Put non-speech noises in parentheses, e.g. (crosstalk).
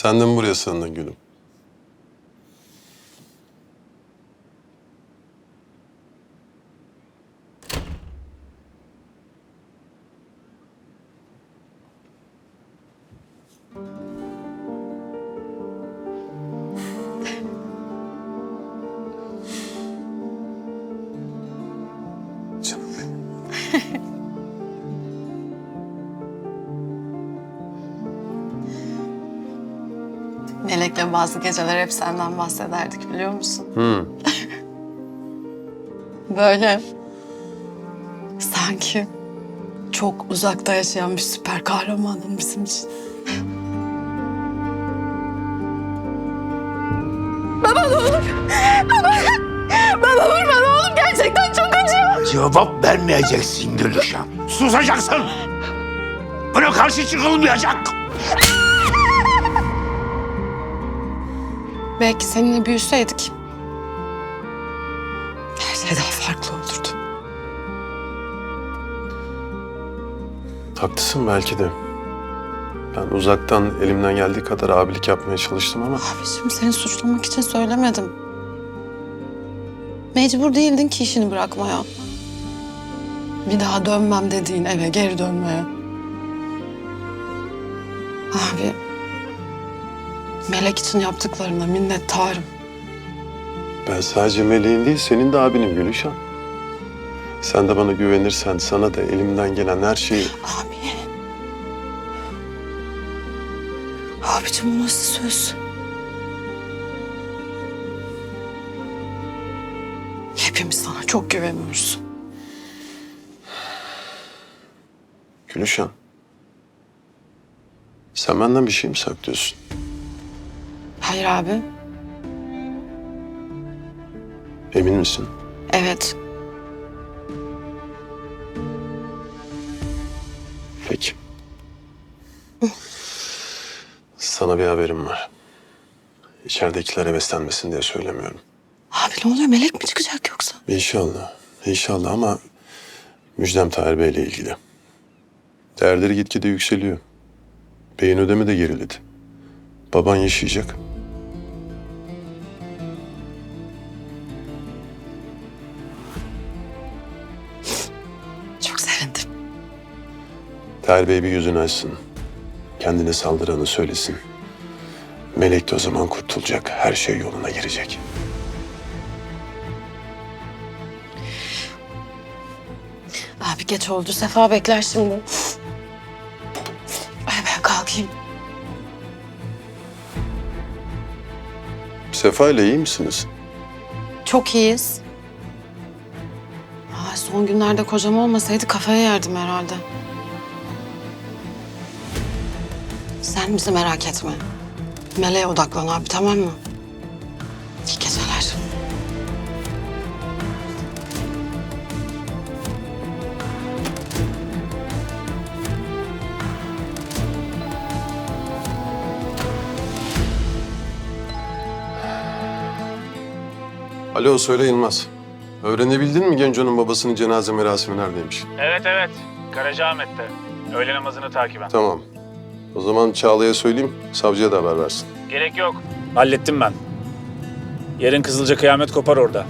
Sen de mi buraya sığındın gülüm? Melek'le bazı geceler hep senden bahsederdik biliyor musun? Hı. (laughs) Böyle sanki çok uzakta yaşayan bir süper kahramanın bizim için. (laughs) Baba ne olur. Baba. Baba vurma ne olur gerçekten çok acıyor. Cevap vermeyeceksin Gülüşen. Susacaksın. Buna karşı çıkılmayacak. Belki seninle büyüseydik her şey daha farklı olurdu. Haklısın belki de. Ben uzaktan elimden geldiği kadar abilik yapmaya çalıştım ama... Abiciğim seni suçlamak için söylemedim. Mecbur değildin ki işini bırakmaya. Bir daha dönmem dediğin eve geri dönmeye. Abi, Melek için yaptıklarına minnettarım. Ben sadece meleğin değil, senin de abinim Gülüşen. Sen de bana güvenirsen sana da elimden gelen her şeyi... Abi. Abicim bu nasıl söz? Hepimiz sana çok güveniyoruz. Gülüşen. Sen benden bir şey mi saklıyorsun? Hayır abi. Emin misin? Evet. Peki. Sana bir haberim var. İçeridekiler heveslenmesin diye söylemiyorum. Abi ne oluyor? Melek mi çıkacak yoksa? İnşallah. İnşallah ama müjdem Tahir Bey'le ilgili. Değerleri gitgide yükseliyor. Beyin ödemi de geriledi. Baban yaşayacak. Tahir Bey bir yüzünü açsın. Kendine saldıranı söylesin. Melek de o zaman kurtulacak. Her şey yoluna girecek. Abi geç oldu. Sefa bekler şimdi. Ay ben kalkayım. Sefa ile iyi misiniz? Çok iyiyiz. Aa, son günlerde kocam olmasaydı kafaya yerdim herhalde. Sen bizi merak etme. Meleğe odaklan abi tamam mı? İyi geceler. Alo söyle Yılmaz. Öğrenebildin mi Genco'nun babasının cenaze merasimi neredeymiş? Evet evet. Karacaahmet'te. Öğle namazını takiben. Tamam. O zaman Çağla'ya söyleyeyim, savcıya da haber versin. Gerek yok. Hallettim ben. Yarın Kızılca kıyamet kopar orada.